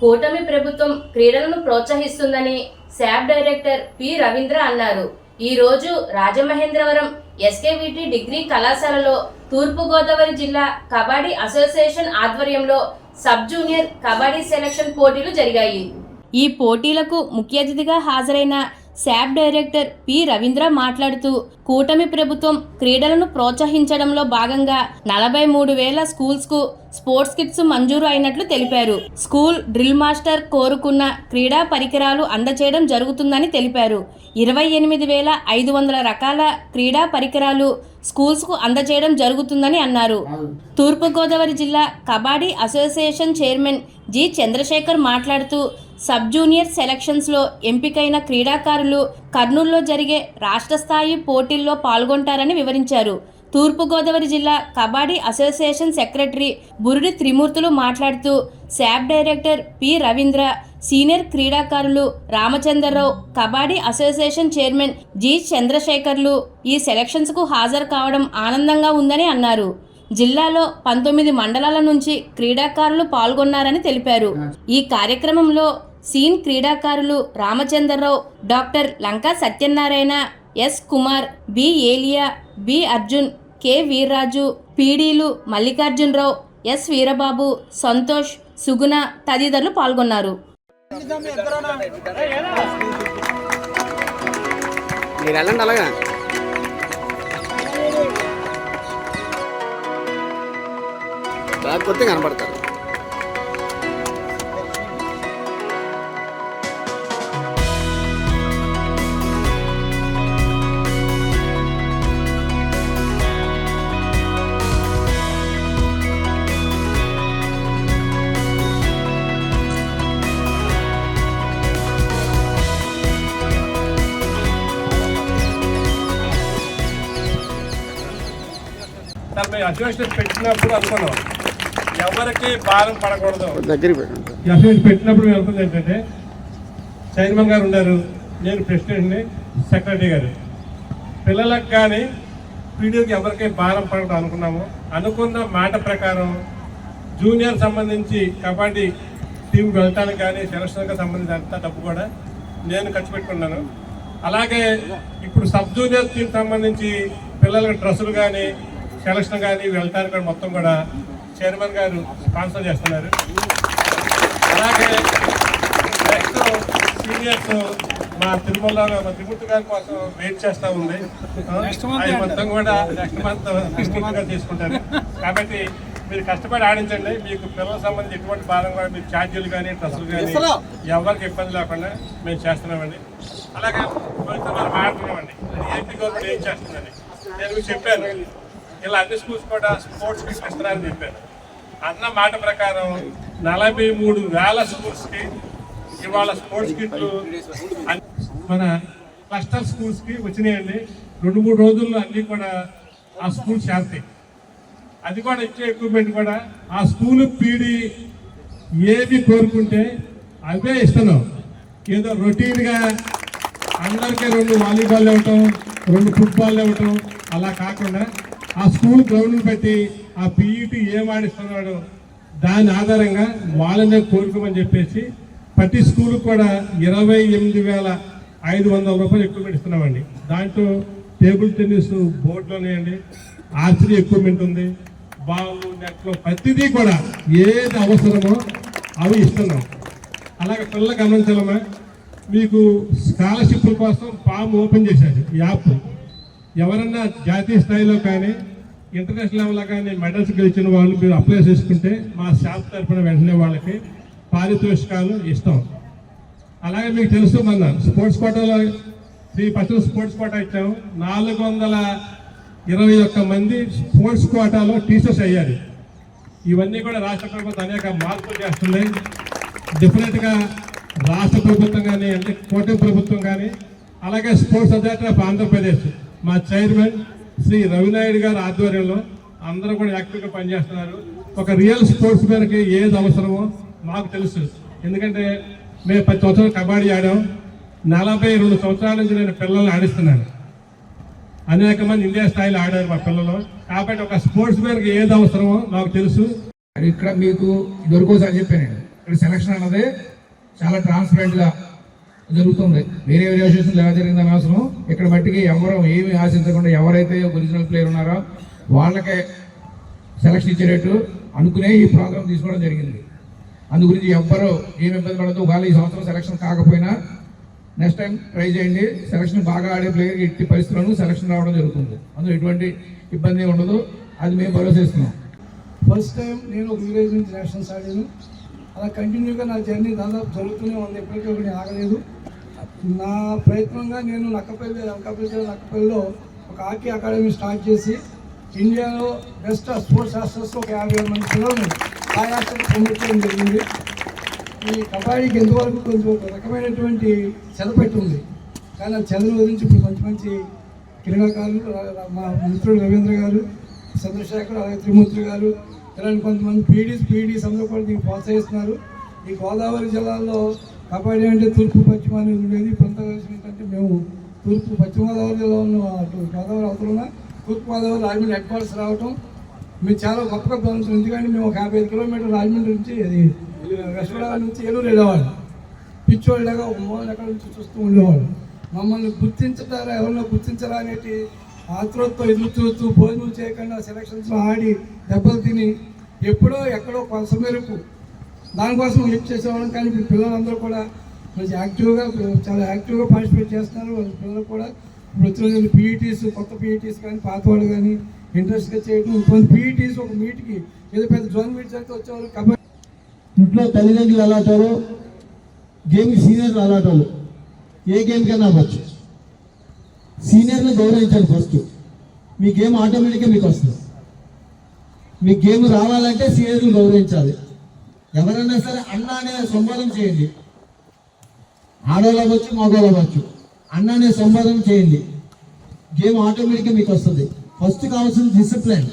కూటమి ప్రభుత్వం క్రీడలను ప్రోత్సహిస్తుందని శాప్ డైరెక్టర్ పి రవీంద్ర అన్నారు. ఈ రోజు రాజమహేంద్రవరం ఎస్కేవిటి డిగ్రీ కళాశాలలో తూర్పుగోదావరి జిల్లా కబడ్డీ అసోసియేషన్ ఆధ్వర్యంలో సబ్ జూనియర్ కబడ్డీ సెలక్షన్ పోటీలు జరిగాయి. ఈ పోటీలకు ముఖ్య అతిథిగా హాజరైన శాప్ డైరెక్టర్ పి. రవీంద్ర మాట్లాడుతూ కూటమి ప్రభుత్వం క్రీడలను ప్రోత్సహించడంలో భాగంగా నలభై మూడు వేల స్కూల్స్కు స్పోర్ట్స్ కిట్స్ మంజూరు అయినట్లు తెలిపారు. స్కూల్ డ్రిల్ మాస్టర్ కోరుకున్న క్రీడా పరికరాలు అందచేయడం జరుగుతుందని తెలిపారు. ఇరవై ఎనిమిది వేల ఐదు వందల రకాల క్రీడా పరికరాలు స్కూల్స్కు అందచేయడం జరుగుతుందని అన్నారు. తూర్పుగోదావరి జిల్లా kabaddi association chairman G. Chandrasekhar మాట్లాడుతూ సబ్ జూనియర్ సెలక్షన్స్లో ఎంపికైన క్రీడాకారులు కర్నూలులో జరిగే రాష్ట్ర స్థాయి పోటీల్లో పాల్గొంటారని వివరించారు. తూర్పుగోదావరి జిల్లా కబడ్డీ అసోసియేషన్ సెక్రటరీ బురుడి త్రిమూర్తులు మాట్లాడుతూ SAAP director P Ravindra senior క్రీడాకారులు Ramachandra Rao kabaddi association chairman G Chandrasekharlu ఈ సెలక్షన్స్కు హాజరు కావడం ఆనందంగా ఉందని అన్నారు. జిల్లాలో పంతొమ్మిది మండలాల నుంచి క్రీడాకారులు పాల్గొన్నారని తెలిపారు. ఈ కార్యక్రమంలో సీన్ క్రీడాకారులు Ramachandrarao doctor Lanka Satyanarayana S Kumar B Elia B Arjun K Veerraju పీడీలు Mallikarjunarao S Veerababu Santosh Suguna తదితరులు పాల్గొన్నారు. మీరు వెళ్ళండి అలాగా. అసోసియేషన్ పెట్టినప్పుడు అనుకున్నాం ఎవరికి భారం పడకూడదు. దగ్గరికి అసోసియేషన్ పెట్టినప్పుడు అనుకుంది ఏంటంటే చైర్మన్ గారు ఉన్నారు నేను ప్రెసిడెంట్ని సెక్రటరీ గారు. పిల్లలకు కానీ పీడియోకి ఎవరికి భారం పడకూడదు అనుకున్నాము. అనుకున్న మాట ప్రకారం జూనియర్ సంబంధించి కబడ్డీ టీంకి వెళ్ళటానికి కానీ సెలక్షన్కి సంబంధించి అంతా డబ్బు కూడా నేను ఖర్చు పెట్టుకున్నాను. అలాగే ఇప్పుడు సబ్ జూనియర్ టీం సంబంధించి పిల్లలకు డ్రెస్సులు కానీ సెలక్షన్ కానీ వెళ్ళటానికి కూడా మొత్తం కూడా. చైర్మన్ గారు స్పాన్సర్ చేస్తున్నారు. అలాగే నెక్స్ట్ సీనియర్స్ మా తిరుమల మా తిరుమూర్తి గారి కోసం వెయిట్ చేస్తా ఉంది. అది మొత్తం కూడా నెక్స్ట్ మంత్గా తీసుకుంటారు. కాబట్టి మీరు కష్టపడి ఆడించండి. మీకు పిల్లలకు సంబంధించి ఎటువంటి భారం కూడా మీరు ఛార్జీలు కానీ డ్రెస్సులు కానీ ఎవరికి ఇబ్బంది లేకుండా మేము చేస్తున్నామండి. అలాగే మనం ఆడుతున్నామండి. ఏపీ గవర్నమెంట్ ఏం చేస్తుందని నేను మీకు చెప్పాను. ఇలా అన్ని స్కూల్స్ కూడా స్పోర్ట్స్ కిట్స్ చెప్పారు. అన్న మాట ప్రకారం నలభై మూడు వేల స్కూల్స్కి ఇవాళ స్పోర్ట్స్ కిట్లు మన క్లస్టర్ స్కూల్స్కి వచ్చినాయండి. రెండు మూడు రోజుల్లో అన్నీ కూడా ఆ స్కూల్ చేస్తాయి అది కూడా ఇచ్చే ఎక్విప్మెంట్ కూడా ఆ స్కూల్ పీడి ఏది కోరుకుంటే అవే ఇస్తున్నాం. ఏదో రొటీన్గా అందరికీ రెండు వాలీబాల్ ఇవ్వటం రెండు ఫుట్బాల్ ఇవ్వటం అలా కాకుండా ఆ స్కూల్ గ్రౌండ్ పెట్టి ఆ పీఈటీ ఏం ఆడిస్తున్నాడో దాని ఆధారంగా వాళ్ళనే కోరుకోమని చెప్పేసి ప్రతి స్కూల్ కూడా ఇరవై ఎనిమిది వేల ఐదు వందల రూపాయలు ఎక్కువ ఇస్తున్నామండి. దాంట్లో టేబుల్ టెన్నిస్ బోర్డులు ఉన్నాయండి. ఆర్చరీ ఎక్విప్మెంట్ ఉంది. బాల్ నెట్లో ప్రతిదీ కూడా ఏది అవసరమో అవి ఇస్తున్నాం. అలాగే పిల్లలు గమనించాలమ్మా మీకు స్కాలర్షిప్ల కోసం ఫామ్ ఓపెన్ చేశారు ఈ యాప్. ఎవరన్నా జాతీయ స్థాయిలో కానీ ఇంటర్నేషనల్ లెవెల్లో కానీ మెడల్స్ గెలిచిన వాళ్ళు మీరు అప్లై చేసుకుంటే మా షాప్ తరఫున వెంటనే వాళ్ళకి పారితోషికాలు ఇస్తాం. అలాగే మీకు తెలుసు మన స్పోర్ట్స్ కోటాలో త్రీ పర్సెంట్ స్పోర్ట్స్ కోటా ఇచ్చాము. నాలుగు వందల ఇరవై ఒక్క మంది స్పోర్ట్స్ కోటాలో టీచర్స్ అయ్యారు. ఇవన్నీ కూడా రాష్ట్ర ప్రభుత్వం అనేక మార్పులు చేస్తుంది డెఫినెట్గా రాష్ట్ర ప్రభుత్వం కానీ అంటే కోటి ప్రభుత్వం కానీ అలాగే స్పోర్ట్స్ అథారిటీ ఆఫ్ ఆంధ్రప్రదేశ్. మా చైర్మన్ శ్రీ రవినాయుడు గారి ఆధ్వర్యంలో అందరూ కూడా యాక్టివ్గా పనిచేస్తున్నారు. ఒక రియల్ స్పోర్ట్స్ మ్యాన్కి ఏది అవసరమో మాకు తెలుసు. ఎందుకంటే మేము పది సంవత్సరాలు కబడ్డీ ఆడాం. నలభై రెండు సంవత్సరాల నుంచి నేను పిల్లల్ని ఆడిస్తున్నాను. అనేక మంది ఇండియా స్థాయిలో ఆడారు మా పిల్లలు. కాబట్టి ఒక స్పోర్ట్స్ మ్యాన్కి ఏది అవసరమో మాకు తెలుసు. ఇక్కడ మీకు దొరకోసని చెప్పాను ఇక్కడ సెలక్షన్ అన్నది చాలా ట్రాన్స్పరెంట్గా జరుగుతుంది. వేరే వేరే అసోసియేషన్ ఎలా జరిగిందని అవసరం? ఇక్కడ మట్టికి ఎవరు ఏమి ఆశించకుండా ఎవరైతే ఒరిజినల్ ప్లేయర్ ఉన్నారో వాళ్ళకే సెలక్షన్ ఇచ్చేటట్టు అనుకునే ఈ ప్రోగ్రామ్ తీసుకోవడం జరిగింది. అందు గురించి ఎవ్వరు ఏమి ఇబ్బంది పడద్దు. ఒకవేళ ఈ సంవత్సరం సెలక్షన్ కాకపోయినా నెక్స్ట్ టైం ట్రై చేయండి. సెలక్షన్ బాగా ఆడే ప్లేయర్కి ఎట్టి పరిస్థితులను సెలక్షన్ రావడం జరుగుతుంది. అందులో ఎటువంటి ఇబ్బంది ఉండదు. అది మేము భరోసా ఇస్తున్నాం. ఫస్ట్ టైం నేను ఒక విలేజ్ నుంచి నేషనల్స్ ఆడాను అలా కంటిన్యూగా నా జర్నీ దాదాపు జరుగుతూనే ఉంది. ఎప్పటికీ ఒకటి ఆగలేదు. నా ప్రయత్నంగా నేను నక్కపల్లి నక్కపల్లి నక్కపల్లిలో ఒక హాకీ అకాడమీ స్టార్ట్ చేసి ఇండియాలో బెస్ట్ స్పోర్ట్స్ హాస్టల్స్ ఒక యాభై వేల మంది పిల్లలను ఆ హాస్టల్ జరిగింది. ఈ కబడ్డీకి ఎంతవరకు కొంచెం ఒక రకమైనటువంటి చెదపెట్టి ఉంది కానీ ఆ చెదను గురించి ఇప్పుడు మంచి మంచి క్రీడాకారులు మా మిత్రుడు రవీంద్ర గారు చంద్రశేఖర్ అలాగే త్రిమూర్తి గారు ఇలాంటి కొంతమంది పీడీస్ పీడీస్ అందరూ కూడా దీన్ని ప్రోత్సహిస్తున్నారు. ఈ గోదావరి జిల్లాలో కబడ్డీ అంటే తూర్పు పశ్చిమ అనేది ఉండేది. ఇప్పుడంతా కలిసి ఏంటంటే మేము తూర్పు పశ్చిమ గోదావరి జిల్లా ఉన్న అటు గోదావరి అవతల తూర్పు గోదావరి రాజమండ్రి హెడ్ క్వార్టర్స్ రావటం మేము చాలా గొప్పగా భావించాం ఎందుకంటే మేము ఒక యాభై ఐదు కిలోమీటర్ రాజమండ్రి నుంచి అది వెస్ట్ గోదావరి నుంచి ఏలూరు వెళ్ళేవాళ్ళు. పిచ్చోళ్ళగా ఒక మూల ఎక్కడ నుంచి చూస్తూ ఉండేవాళ్ళు. మమ్మల్ని గుర్తించటారా ఎవరినో గుర్తించరా అనేటి ఆతృత్వం ఎదురు చూస్తూ భోజనం చేయకుండా సెలక్షన్స్లో ఆడి దెబ్బలు తిని ఎప్పుడో ఎక్కడో కొంత మేరకు దానికోసం హెల్ప్ చేసేవాళ్ళం. కానీ ఇప్పుడు పిల్లలందరూ కూడా మంచి యాక్టివ్గా చాలా యాక్టివ్గా పార్టిసిపేట్ చేస్తున్నారు. వాళ్ళ పిల్లలు కూడా ఇప్పుడు వచ్చిన పీఈటీస్ కొత్త పీఈటీస్ కానీ పాత వాళ్ళు కానీ ఇంట్రెస్ట్గా చేయడం కొంత పీఈటీస్ ఒక మీట్కి ఏదో పెద్ద జోన్ మీట్ అయితే వచ్చేవాళ్ళు. కబడ్డీ ఇంట్లో తల్లిదండ్రులు అలాటోలు గేమ్ సీనియర్లు అలాటోలు ఏ గేమ్ కన్నా అవ్వచ్చు. సీనియర్ని గౌరవించండి ఫస్ట్. మీ గేమ్ ఆటోమేటిక్గా మీకు వస్తుంది. మీ గేమ్ రావాలంటే సీనియర్లు గౌరవించాలి. ఎవరైనా సరే అన్న అనే సంబోధన చేయండి. ఆడవాళ్ళు అవ్వచ్చు మగవాళ్ళు అవ్వచ్చు అన్న అనే సంబోధన చేయండి. గేమ్ ఆటోమేటిక్గా మీకు వస్తుంది. ఫస్ట్ కావాల్సిన డిసిప్లిన్.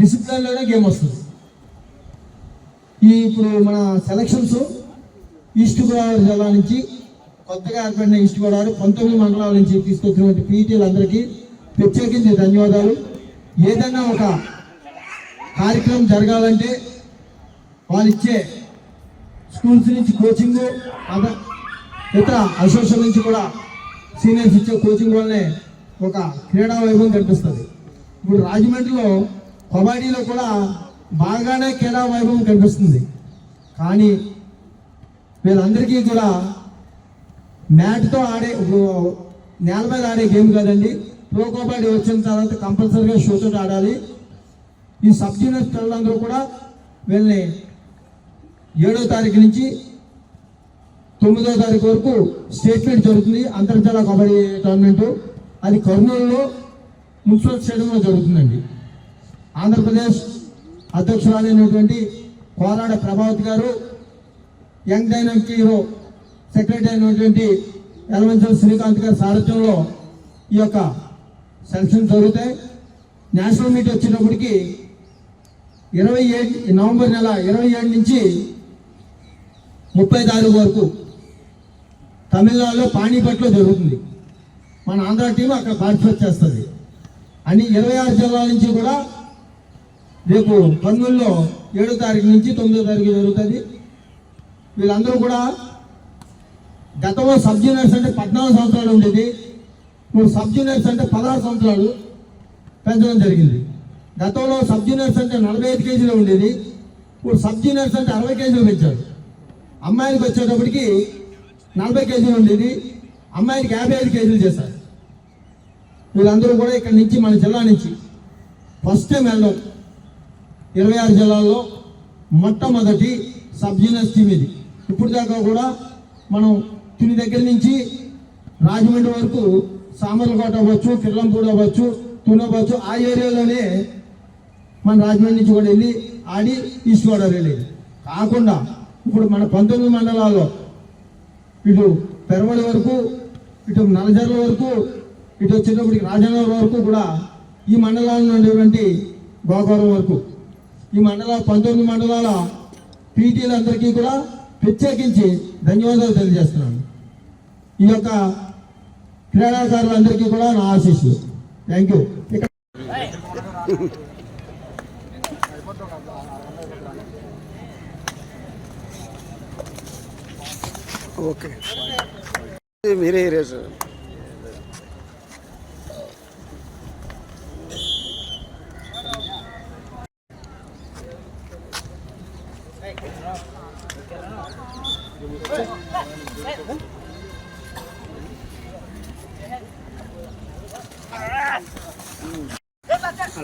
డిసిప్లిన్లోనే గేమ్ వస్తుంది. ఈ ఇప్పుడు మన సెలక్షన్స్ ఈస్ట్ గోదావరి జిల్లా నుంచి కొత్తగా ఏర్పడిన ఈస్ట్ గోదావరి పంతొమ్మిది మండలాల నుంచి తీసుకొచ్చినటువంటి పీటీలందరికీ ప్రత్యేకించి ధన్యవాదాలు. ఏదైనా ఒక కార్యక్రమం జరగాలంటే వాళ్ళు ఇచ్చే స్కూల్స్ నుంచి కోచింగ్ అద ఇతర అసోసియేషన్ నుంచి కూడా సీనియర్స్ ఇచ్చే కోచింగ్ వల్లనే ఒక క్రీడా వైభవం కనిపిస్తుంది. ఇప్పుడు రాజమండ్రిలో కబడ్డీలో కూడా బాగానే క్రీడా వైభవం కనిపిస్తుంది. కానీ వీళ్ళందరికీ కూడా మ్యాట్తో ఆడే నేల మీద ఆడే గేమ్ కాదండి. ప్రో కబడ్డీ వచ్చిన తర్వాత కంపల్సరీగా షూతో ఆడాలి. ఈ సబ్ జూనియర్ పిల్లలందరూ కూడా వీళ్ళని ఏడో తారీఖు నుంచి తొమ్మిదో తారీఖు వరకు స్టేట్ మీట్ జరుగుతుంది. అంతర్జాల కబడ్డీ టోర్నమెంట్. అది కర్నూలులో మున్సిపల్ స్టేడియంలో జరుగుతుందండి. ఆంధ్రప్రదేశ్ అధ్యక్షురాలైనటువంటి కోరాడ ప్రభావతి గారు యంగ్ డైనమిక్ హీరో సెక్రటరీ అయినటువంటి యలమంచల్ శ్రీకాంత్ గారి సారథ్యంలో ఈ యొక్క సెలక్షన్ జరుగుతాయి. నేషనల్ మీట్ వచ్చేటప్పటికి ఇరవై ఏడు నవంబర్ నెల ఇరవై ఏడు నుంచి ముప్పై తారీఖు వరకు తమిళనాడులో పాణిపట్లో జరుగుతుంది. మన ఆంధ్ర టీం అక్కడ పార్టిసిపేట్ చేస్తుంది. అని ఇరవై ఆరు జిల్లాల నుంచి కూడా రేపు కర్నూలులో ఏడో తారీఖు నుంచి తొమ్మిదో తారీఖు జరుగుతుంది. వీళ్ళందరూ కూడా గతంలో సబ్ జూనియర్స్ అంటే పద్నాలుగు సంవత్సరాలు ఉండేది. ఇప్పుడు సబ్ జూనియర్స్ అంటే పదహారు సంవత్సరాలు పెంచడం జరిగింది. గతంలో సబ్ జూనియర్స్ అంటే నలభై ఐదు కేజీలు ఉండేది. ఇప్పుడు సబ్ జూనియర్స్ అంటే అరవై కేజీలు పెంచారు. అమ్మాయిలకు వచ్చేటప్పటికి నలభై కేజీలు ఉండేది. అమ్మాయికి యాభై ఐదు కేజీలు చేశారు. వీళ్ళందరూ కూడా ఇక్కడ నుంచి మన జిల్లా నుంచి ఫస్ట్ టైం వెళ్ళడం. ఇరవై ఆరు జిల్లాల్లో మొట్టమొదటి సబ్ జూనియర్స్ టీం ఇది. ఇప్పుడు దాకా కూడా మనం తుని దగ్గర నుంచి రాజమండ్రి వరకు సామర్లకోట అవ్వచ్చు కిర్లంపూడి అవ్వచ్చు తుని అవ్వచ్చు ఆ ఏరియాలోనే మన రాజమండ్రి నుంచి కూడా వెళ్ళి ఆడి ఈస్ట్ గోదావరి వెళ్ళేది కాకుండా ఇప్పుడు మన పంతొమ్మిది మండలాల్లో ఇటు పెరవడి వరకు ఇటు నలజర్ల వరకు ఇటు వచ్చినప్పటికి రాజనగర్ వరకు కూడా ఈ మండలాల్లో ఉండేటువంటి గోకవరం వరకు. ఈ మండల పంతొమ్మిది మండలాల పీటీలందరికీ కూడా ప్రత్యేకించి ధన్యవాదాలు తెలియజేస్తున్నాను. ఈ యొక్క క్రీడాకారులందరికీ కూడా నా ఆశీస్సులు థ్యాంక్ యూ ఓకే మీరే ఈరోజు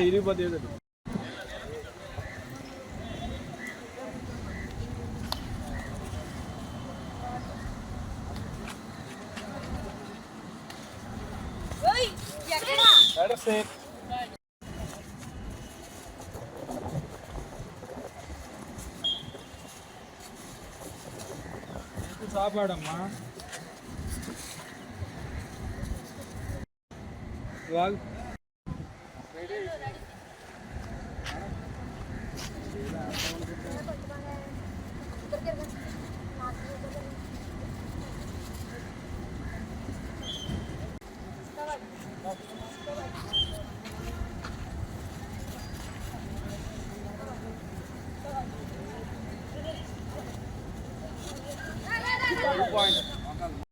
இருபது எழுது That's it. சாப்பாடம்மா வாங்க వాళ్ళు పాయింట్